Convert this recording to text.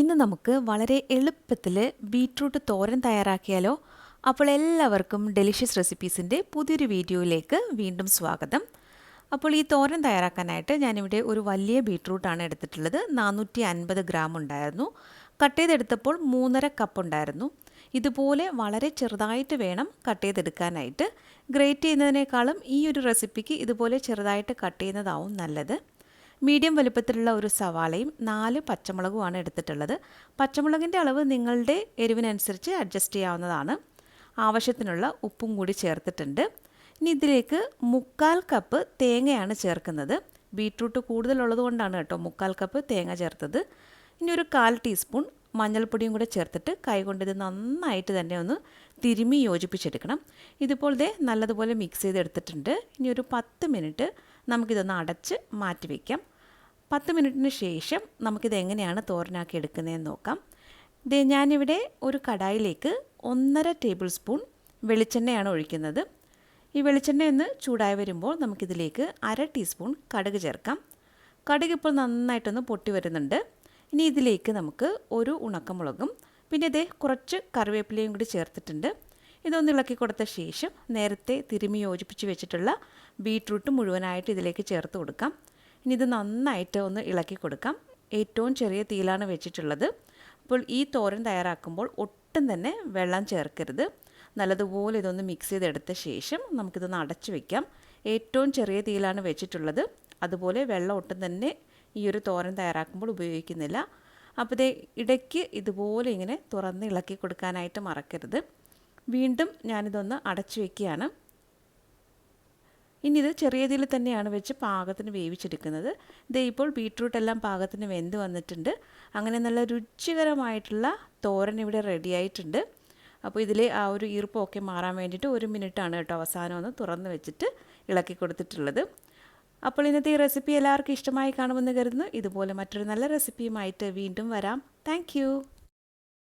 ഇന്ന് നമുക്ക് വളരെ എളുപ്പത്തിൽ ബീട്രൂട്ട് തോരൻ തയ്യാറാക്കിയാലോ? അപ്പോൾ എല്ലാവർക്കും ഡെലിഷ്യസ് റെസിപ്പീസിന്റെ പുതിയൊരു വീഡിയോയിലേക്ക് വീണ്ടും സ്വാഗതം. അപ്പോൾ ഈ തോരൻ തയ്യാറാക്കാനായിട്ട് ഞാനിവിടെ ഒരു വലിയ ബീട്രൂട്ടാണ് എടുത്തിട്ടുള്ളത്. നാനൂറ്റി അൻപത് ഗ്രാം ഉണ്ടായിരുന്നു. കട്ട് ചെയ്തെടുത്തപ്പോൾ മൂന്നര കപ്പ് ഉണ്ടായിരുന്നു. ഇതുപോലെ വളരെ ചെറുതായിട്ട് വേണം കട്ട് ചെയ്തെടുക്കാനായിട്ട്. ഗ്രേറ്റ് ചെയ്യുന്നതിനേക്കാളും ഈ ഒരു റെസിപ്പിക്ക് ഇതുപോലെ ചെറുതായിട്ട് കട്ട് ചെയ്യുന്നതാവും നല്ലത്. മീഡിയം വലുപ്പത്തിലുള്ള ഒരു സവാളയും നാല് പച്ചമുളകുമാണ് എടുത്തിട്ടുള്ളത്. പച്ചമുളകിന്റെ അളവ് നിങ്ങളുടെ എരിവിനനുസരിച്ച് അഡ്ജസ്റ്റ് ചെയ്യാവുന്നതാണ്. ആവശ്യത്തിനുള്ള ഉപ്പും കൂടി ചേർത്തിട്ടുണ്ട്. ഇനി ഇതിലേക്ക് മുക്കാൽ കപ്പ് തേങ്ങയാണ് ചേർക്കുന്നത്. ബീട്രൂട്ട് കൂടുതലുള്ളത് കൊണ്ടാണ് കേട്ടോ മുക്കാൽ കപ്പ് തേങ്ങ ചേർത്തത്. ഇനി ഒരു കാൽ ടീസ്പൂൺ മഞ്ഞൾപ്പൊടിയും കൂടെ ചേർത്തിട്ട് കൈകൊണ്ട് ഇത് നന്നായിട്ട് തന്നെ ഒന്ന് തിരുമി യോജിപ്പിച്ചെടുക്കണം. ഇതിപ്പോൾ ദേ നല്ലതുപോലെ മിക്സ് ചെയ്തെടുത്തിട്ടുണ്ട്. ഇനി ഒരു പത്ത് മിനിറ്റ് നമുക്കിതൊന്ന് അടച്ച് മാറ്റി വയ്ക്കാം. പത്ത് മിനിറ്റിന് ശേഷം നമുക്കിത് എങ്ങനെയാണ് തോരനാക്കി എടുക്കുന്നതെന്ന് നോക്കാം. ദേ ഞാനിവിടെ ഒരു കടായിലേക്ക് ഒന്നര ടേബിൾ സ്പൂൺ വെളിച്ചെണ്ണയാണ് ഒഴിക്കുന്നത്. ഈ വെളിച്ചെണ്ണ ഒന്ന് ചൂടായി വരുമ്പോൾ നമുക്കിതിലേക്ക് അര ടീസ്പൂൺ കടുക് ചേർക്കാം. കടുക് ഇപ്പോൾ നന്നായിട്ടൊന്ന് പൊട്ടി വരുന്നുണ്ട്. ഇനി ഇതിലേക്ക് നമുക്ക് ഒരു ഉണക്കമുളകും പിന്നെ ഇതേ കുറച്ച് കറിവേപ്പിലയും കൂടി ചേർത്തിട്ടുണ്ട്. ഇതൊന്ന് ഇളക്കി കൊടുത്ത ശേഷം നേരത്തെ തിരുമി യോജിപ്പിച്ച് വെച്ചിട്ടുള്ള ബീട്രൂട്ട് മുഴുവനായിട്ട് ഇതിലേക്ക് ചേർത്ത് കൊടുക്കാം. ഇനി ഇത് നന്നായിട്ട് ഒന്ന് ഇളക്കി കൊടുക്കാം. ഏറ്റവും ചെറിയ തീയിലാണ് വെച്ചിട്ടുള്ളത്. അപ്പോൾ ഈ തോരൻ തയ്യാറാക്കുമ്പോൾ ഒട്ടും തന്നെ വെള്ളം ചേർക്കരുത്. നല്ലതുപോലെ ഇതൊന്ന് മിക്സ് ചെയ്തെടുത്ത ശേഷം നമുക്കിതൊന്ന് അടച്ചു വയ്ക്കാം ഏറ്റവും ചെറിയ തീയിലാണ് വെച്ചിട്ടുള്ളത്. അതുപോലെ വെള്ളം ഒട്ടും തന്നെ ഈ ഒരു തോരൻ തയ്യാറാക്കുമ്പോൾ ഉപയോഗിക്കുന്നില്ല. അപ്പോൾ ഇതേ ഇടയ്ക്ക് ഇതുപോലെ ഇങ്ങനെ തുറന്ന് ഇളക്കി കൊടുക്കാനായിട്ട് മറക്കരുത്. വീണ്ടും ഞാനിതൊന്ന് അടച്ചു വയ്ക്കുകയാണ് ഇനി ഇത് ചെറിയ ഇതിൽ തന്നെയാണ് വെച്ച് പാകത്തിന് വേവിച്ചെടുക്കുന്നത്. ഇത് ഇപ്പോൾ ബീട്രൂട്ട് എല്ലാം പാകത്തിന് വെന്ത് വന്നിട്ടുണ്ട്. അങ്ങനെ നല്ല രുചികരമായിട്ടുള്ള തോരൻ ഇവിടെ റെഡി ആയിട്ടുണ്ട്. അപ്പോൾ ഇതിലെ ആ ഒരു ഈർപ്പമൊക്കെ മാറാൻ വേണ്ടിയിട്ട് ഒരു മിനിറ്റാണ് കേട്ടോ അവസാനം ഒന്ന് തുറന്ന് വെച്ചിട്ട് ഇളക്കി കൊടുത്തിട്ടുള്ളത്. അപ്പോൾ ഇന്നത്തെ ഈ റെസിപ്പി എല്ലാവർക്കും ഇഷ്ടമായി കാണുമെന്ന് കരുതുന്നു. ഇതുപോലെ മറ്റൊരു നല്ല റെസിപ്പിയുമായിട്ട് വീണ്ടും വരാം. താങ്ക്